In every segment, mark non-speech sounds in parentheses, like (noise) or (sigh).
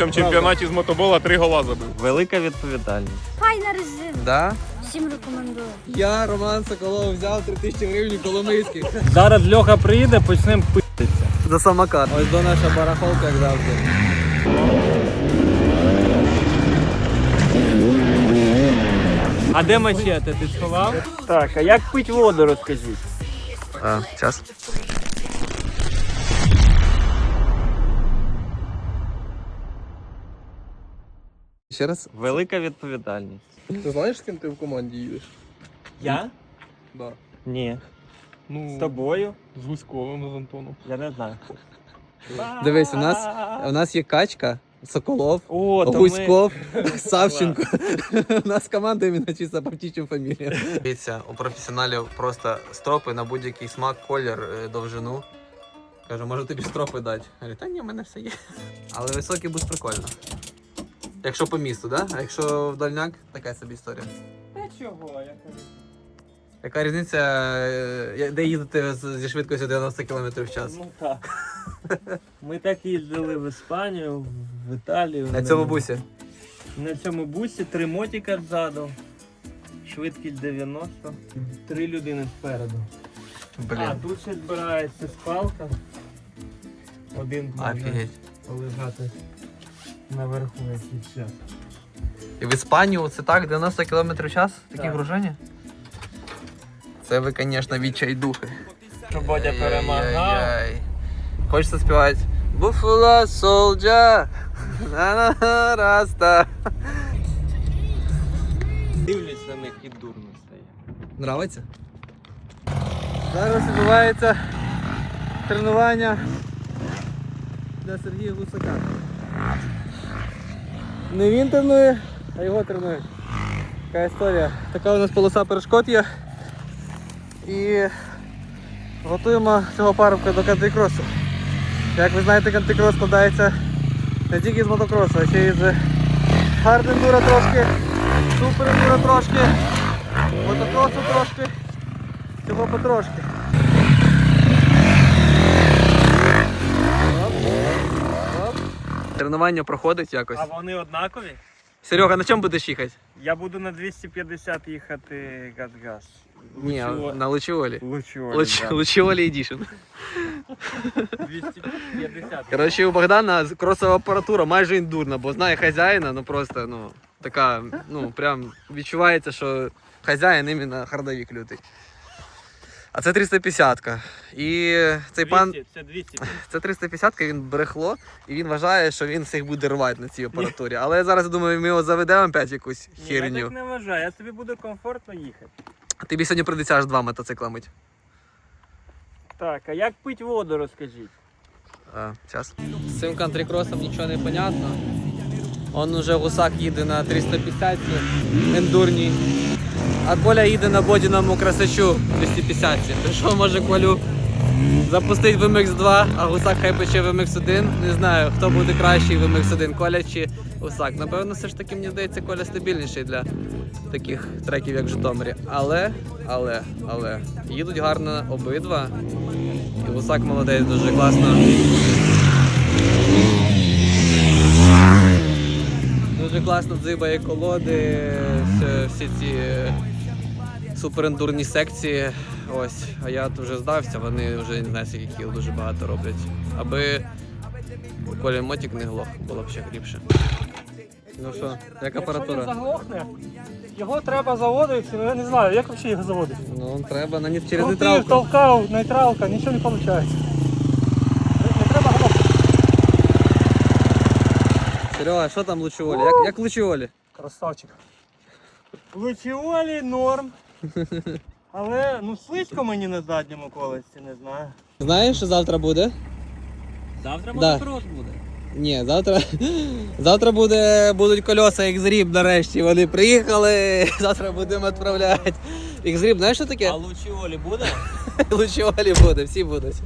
цьому чемпіонаті з мотобола три гола забив. Велика відповідальність. Файна резина. Да? Всім рекомендую. Я, Роман Соколов, взяв 3000 гривень коломийських. Зараз Льоха приїде, почнемо питися. За самокат. Ось до наша барахолка, як завжди. А де мачете? Ти сховав? Так, а як пить воду, розкажіть. А, час. Ще раз. Велика відповідальність. Ти знаєш, з ким ти в команді їдеш? Я? Да. Ні. Ну, З тобою? з Гуськовим, з Антоном. Я не знаю. Дивись, у нас, у нас є качка, Соколов, О, то ми... Гуськов, Савченко. У нас команда іменно чисто по птічим фаміліям. Дивіться, у професіоналів просто стропи на будь-який смак, колір, е, довжину. Кажу, може тобі стропи дати. Говорю, та ні, в мене все є. Але високий бус прикольно. Якщо по місту, да? А якщо в дальняк, така собі історія. Та чого? Я кажу. Яка різниця, е, де їздити зі швидкістю 90 км в час? Ну так. Ми так їздили в Іспанію, в Італію. На цьому бусі. На цьому бусі три мотика ззаду, швидкість 90, три людини спереду. А, тут ще збирається спалка. Один може Офігеть. полежати наверху якийсь час. І в Іспанію це так, 90 км в час? Такі Так. груження? Це ви, звісно, відчайдухи. Щоб Бодя перемагав. Ай-яй-яй. Хочеться співати. Буфала солджа. на раста. Дивлюсь на них і дурно стає. Нравиться? Зараз відбувається тренування для Сергія Гусака. Не він тренує, а його тренують. Така історія. Така у нас полоса перешкод є. І готуємо цього парубка до кантикросу. Як ви знаєте, кантикрос складається не тільки з мотокросу, а ще й з хардендура трошки, суперендура трошки, мотокросу трошки, всього потрошки. Тренування проходить якось. А вони однакові? Серега, на чому будеш їхати? Я буду на 250 їхати газ-газ. Ні, Лучіо- на Лучіолі. Лучіолі, Луч... да. Лучіолі Едішн. 250. Коротше, у Богдана кросова апаратура майже індурна, бо знає хазяїна, ну просто, ну, така, ну, прям відчувається, що хазяїн іменно хардовік лютий. А це 350-ка. І цей пан, це 200. це 350-ка, він брехло, і він вважає, що він всіх буде рвати на цій апаратурі. Але я зараз думаю, ми його заведемо опять якусь Ні, я так не вважаю, я тобі буде комфортно їхати. Тобі сьогодні прийдеться аж два мотоцикла мить. Так, а як пить воду, розкажіть? А, час. З цим кантрікросом нічого не понятно. Он уже гусак їде на 350 ендурній. А Коля їде на бодіному красачу 250. То що може Колю запустить в MX2, а гусак хай пече в MX1. Не знаю, хто буде кращий в MX1, Коля чи гусак. Напевно, все ж таки, мені здається, Коля стабільніший для таких треків, як в Житомирі. Але, але, але, їдуть гарно обидва. І гусак молодець, дуже класно. Дуже класно дзибає колоди, всі ці суперендурні секції. Ось, а я вже здався, вони вже не знаю, скільки кіл дуже багато роблять. Аби Коля мотик не глох, було б ще ліпше. Ну що, як Якщо він апаратура? заглохне, його треба заводити, я не знаю, як взагалі його заводити. Ну, треба на ні- через Крутив, нейтралку. толкав, нейтралка, нічого не виходить. Не, треба глохнути. Серега, що там лучіолі? Як, як лучіолі? Красавчик. Лучіолі норм. Але ну слизько мені на задньому колесці, не знаю. Знаєш, що завтра буде? Завтра Да. мотокрос буде. Ні, завтра, завтра буде, будуть кольоса X-Rib нарешті. Вони приїхали. (laughs) Завтра будемо відправляти. X-Rib, знаєш що таке? А Лучіолі буде? (laughs) Лучше Олі буде, всі будуть.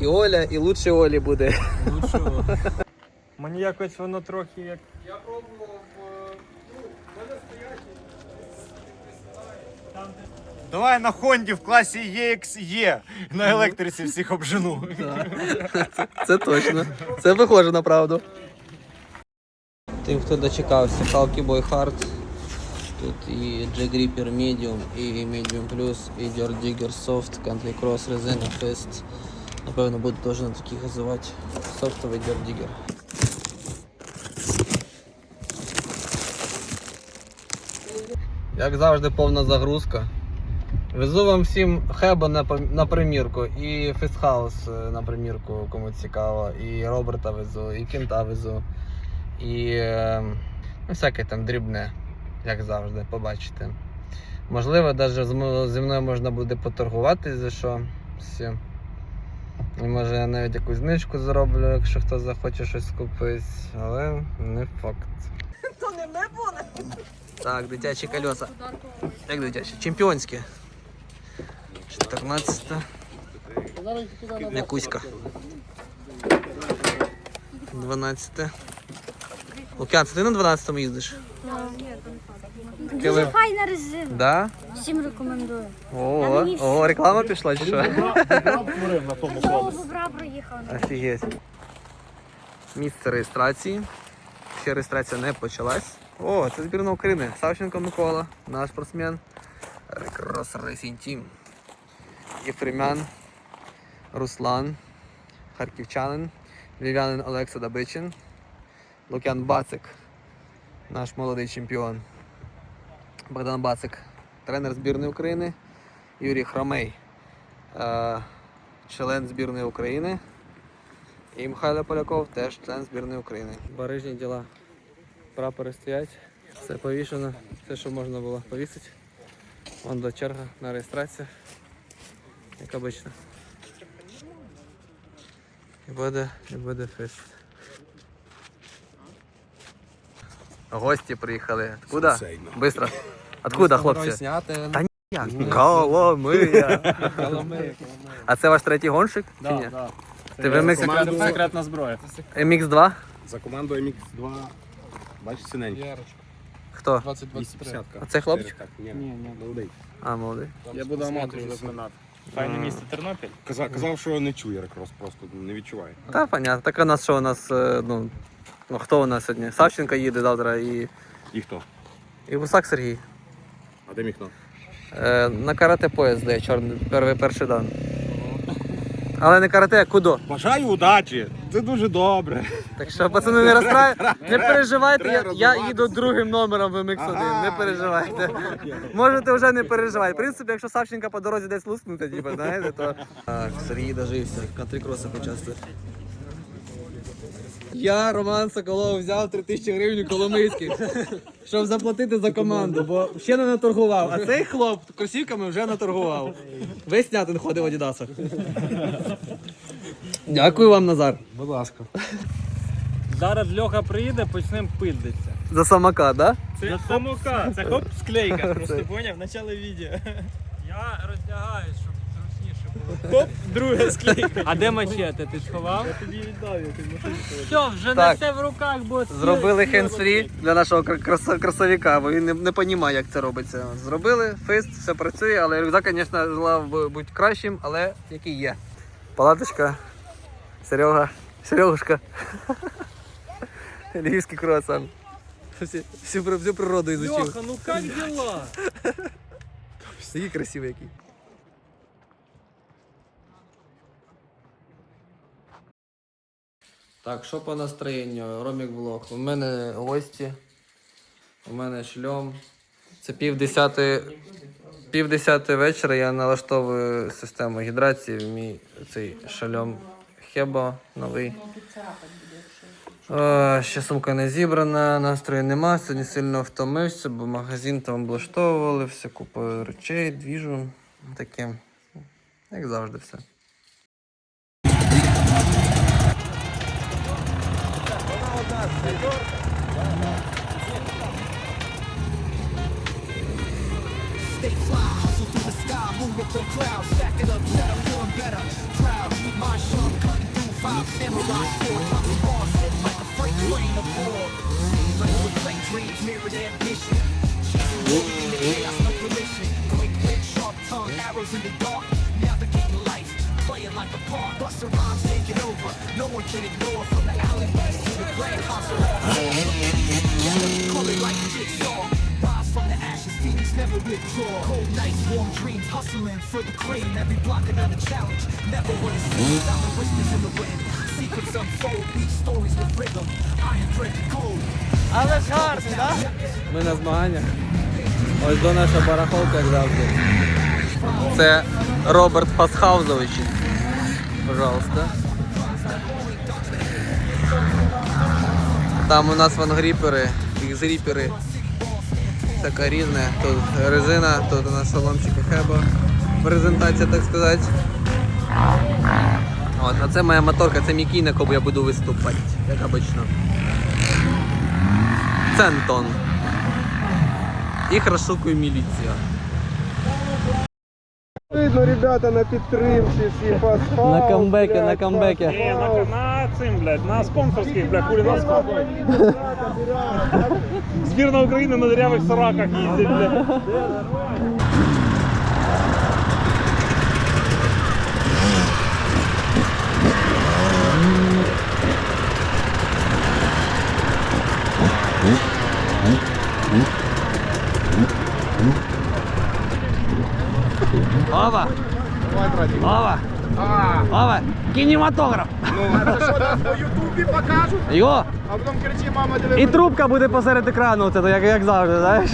І Оля, і лучше Олі буде. Лучшого. Мені якось воно трохи як. Я пробував, е, ну, в мене стоять Давай на Хонді в класі EXE. На електриці всіх обжену. (laughs) Це точно. Це похоже на правду. Тим, хто дочекався, Халкі Boy Hard. Тут і Jack Reaper Medium, і Medium Plus, і Dirt Digger Soft, Country Cross, резина Fest. Напевно, буду теж на таких газувати. Софтовий Dirt Digger. Як завжди, повна загрузка. Везу вам всім Хеба на, примірку, і Фестхаус е, на примірку, кому цікаво, і Роберта везу, і Кінта везу, і е, ну, всяке там дрібне, як завжди, побачите. Можливо, навіть зі мною можна буде поторгувати за що. Все. І може я навіть якусь знижку зроблю, якщо хто захоче щось купити, але не факт. То не ми були. Так, дитячі колеса. Як дитячі? Чемпіонські. 14. Якуська. 12. Лук'ян, це ти на 12-му їздиш? Дуже файна резина. Да? Всім рекомендую. О, о, реклама пішла чи що? Знову бобра проїхав. Офігеть. Місце реєстрації. Ще реєстрація не почалась. О, це збірна України. Савченко Микола, наш спортсмен. Рекрос Racing Team. Єфремян, Руслан, харківчанин, львів'янин Олекса Дабичин, Лук'ян Бацик, наш молодий чемпіон. Богдан Бацик, тренер збірної України, Юрій Хромей, е, член збірної України. І Михайло Поляков теж член збірної України. Барижні діла. Прапори стоять. Все повішено. Все, що можна було повісити. Вон до черга на реєстрацію. Як обично. І буде, і буде фест. Гості приїхали. Откуда? Быстро. Откуда, хлопці? Та ні. Коломия. А це ваш третій гонщик? Чи ні? Ти в MX, Секретна зброя. MX2? За команду MX2, бачиш, синенький. Хто? 250 А це хлопчик? Ні, ні, молодий. А, молодий. Я буду аматор розминати. Файне місто Тернопіль. Казав, казав, що не чує рекрос, просто не відчуває. Та понятно. Так у нас що у нас, е, ну, ну хто у нас сьогодні? Савченко їде завтра і, І хто? і Гусак Сергій. А де міхно? Е, на карате поїзд де чорний, перший, перший дан. Але не карате, а кудо. Бажаю удачі! Це дуже добре. Так що, пацани, не розстраюйте, не переживайте, я, я їду другим номером в MX1, не переживайте. Можете вже не переживати. В принципі, якщо Савченка по дорозі десь луснути, типу, знаєте, то. Так, Сергій дожився, кантрікроси почастив. Я, Роман Соколов, взяв 3000 гривень коломийських, щоб заплатити за команду, бо ще не наторгував. А цей хлоп кросівками вже наторгував. Весь снятин ходив в Адідасах. Дякую вам, Назар. Будь ласка. Зараз Льоха приїде, почнемо пиздитися. За самокат, да? Це самока, це хоп склейка. Просто поняв, начало відео. Я роздягаюсь, щоб. Хоп, друга склейка. А де мачете? Ти сховав? Я тобі віддав, я тобі Все, вже Так. несе в руках, бо Зробили хендсфрі для нашого кра- краса- красовика, бо він не, не розуміє, як це робиться. Зробили, фист, все працює, але рюкзак, звісно, желав би бути кращим, але який є. Палаточка, Серега, Серегушка. Львівський круасан. Всі, всю, при- всю природу изучив. Льоха, ну як дела? Який красивий який. Так, що по настроєнню? Ромік влог. У мене гості. У мене шльом. Це пів десяти, пів вечора я налаштовую систему гідрації в мій цей шальом Хебо новий. Ще сумка не зібрана, настрою нема. Сьогодні сильно втомився, бо магазин там облаштовували, все купою речей, двіжу. Таке. Як завжди все. clouds. For the cream. Every block another challenge. Never wanna see silent whispers in the wind. Secrets unfold, these stories with rhythm. Iron thread to gold. Але ж гарно, так? Ми на змаганнях. Ось до наша барахолка, як завжди. Це Роберт Пасхаузович. Пожалуйста. Там у нас вангріпери, ікс-ріпери. Таке різне. Тут резина, тут у нас шоломчики Хеба. Презентація, так сказати. От, а це моя моторка, це мій кій, на якому я буду виступати, як обично. Центон. Їх розшукує міліція. Видно, ребята, на підтримці, всі пасхал. На камбеки, на камбеки. пасхал. на цим, блядь, на спонсорських, блядь, хули на спонсорських. Збірна України на дырявих сораках їздить, блядь. Ова! Ова! Ова! Кінематограф! Ну, що нас по Ютубі покажуть? Йо! А потім кричи, мама, диви. І трубка буде посеред екрану, це як, як завжди, знаєш?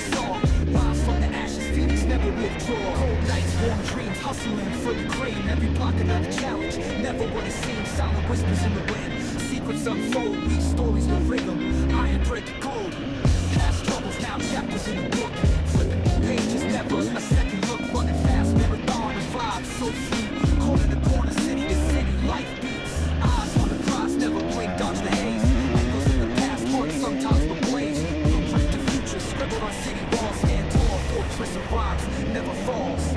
Jigsaw. Rise from the ashes, Phoenix never withdraw. Cold nights, warm dreams, hustling for the cream. Every block another challenge, never what it seems. Silent whispers in the wind, secrets unfold. These stories with rhythm, iron thread to gold. Past troubles, now chapters in the book. Flipping pages, never a second look. Running fast, marathon and vibe so sweet. Corner to corner, never falls.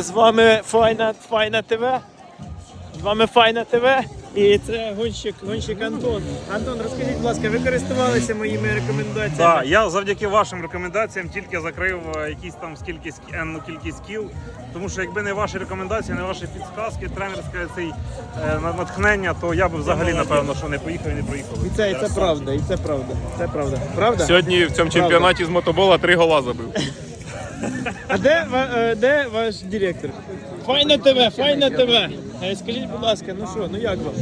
З вами Файна, Файна ТВ. З вами Файна ТВ. І це гонщик, гонщик Антон. Антон, розкажіть, будь ласка, ви користувалися моїми рекомендаціями? Так, я завдяки вашим рекомендаціям тільки закрив е, якісь там скільки енну кількість кіл. Тому що якби не ваші рекомендації, не ваші підсказки, тренерське цей е, натхнення, то я б взагалі напевно що не поїхав і не проїхав. І це, і це правда, і це правда. Це правда. Правда? Сьогодні в цьому чемпіонаті з мотобола три гола забив. А де, е, де ваш директор? Файна ТВ, Файна ТВ. Е, Скажіть, будь ласка, ну що, ну як вам?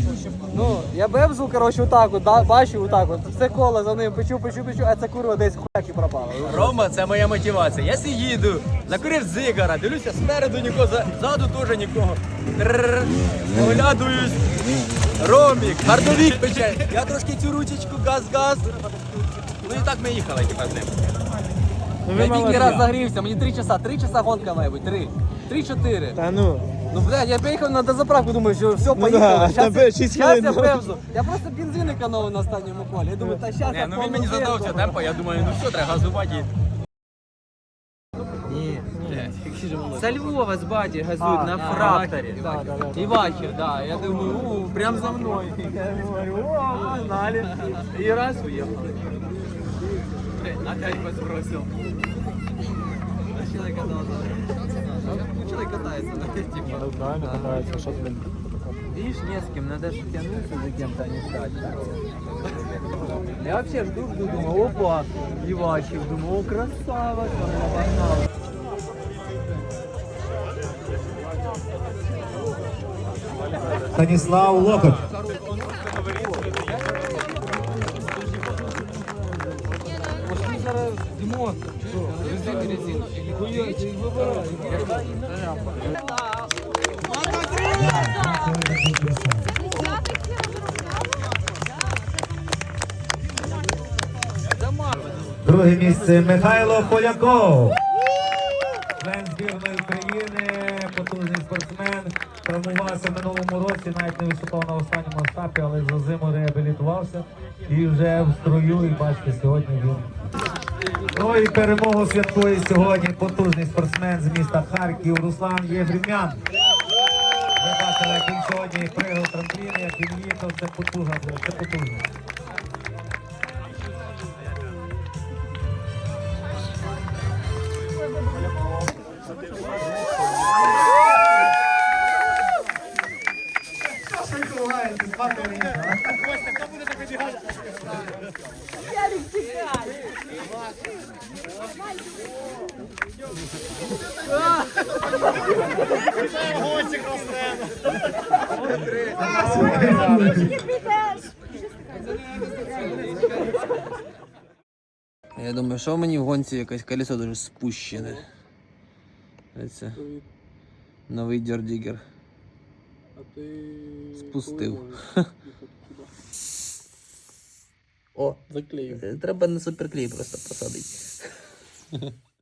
Ну, я бевзу, коротше, отак от, да, бачу отак от, все коло за ним, печу, печу, печу, а це курва десь хуяки пропало. Рома, це моя мотивація. Я сі їду, закурив зигара, дивлюся спереду нікого, ззаду теж нікого. Оглядуюсь. Ромік, гардовік пече. Я трошки цю ручечку, газ-газ. Ну і так ми їхали, типа з ним. Ну ви Я тільки раз загрівся, мені три часа, три часа гонка має бути, три. Три-чотири. Та ну. Ну, блядь, я приїхав на дозаправку, думаю, що все, да, поїхали. (laughs) тебе шість щас я бевзу. Я просто бензин економив на останньому колі. Я думаю, та щас Не, я ну він повну мені силу. задався темпа, я думаю, ну все, треба газувати. Ні. Це Львова з баті газують на фракторі. І бачив, да. Я думаю, у, прям за мною. Я говорю, о, погнали. І раз уїхали. Опять позбросив. А Человек катался. Ну, человек катается, да, типа. Ну правильно катається, що ти? Видишь, не с кем, надо же тянуться за кем-то, а не ждать. Я вообще жду, жду, думаю, опа, Ивачев, думаю, о, красава, там, погнал. Станіслав Локоть. Друге місце Михайло Поляков. Член збірної України, потужний спортсмен. Травмувався в минулому році, навіть не виступав на останньому етапі, але за зиму реабілітувався і вже в строю. І бачите, сьогодні він. Ну і перемогу святкує сьогодні потужний спортсмен з міста Харків Руслан Єгремян. Ви бачили, як він сьогодні пригав трампліни, як він їхав, це потужно, це потужно. Я в що мені в гонці якесь колесо дуже спущене. Це новий дьордігер. Спустив. (laughs) О, заклею. Треба на суперклей просто посадити. (laughs)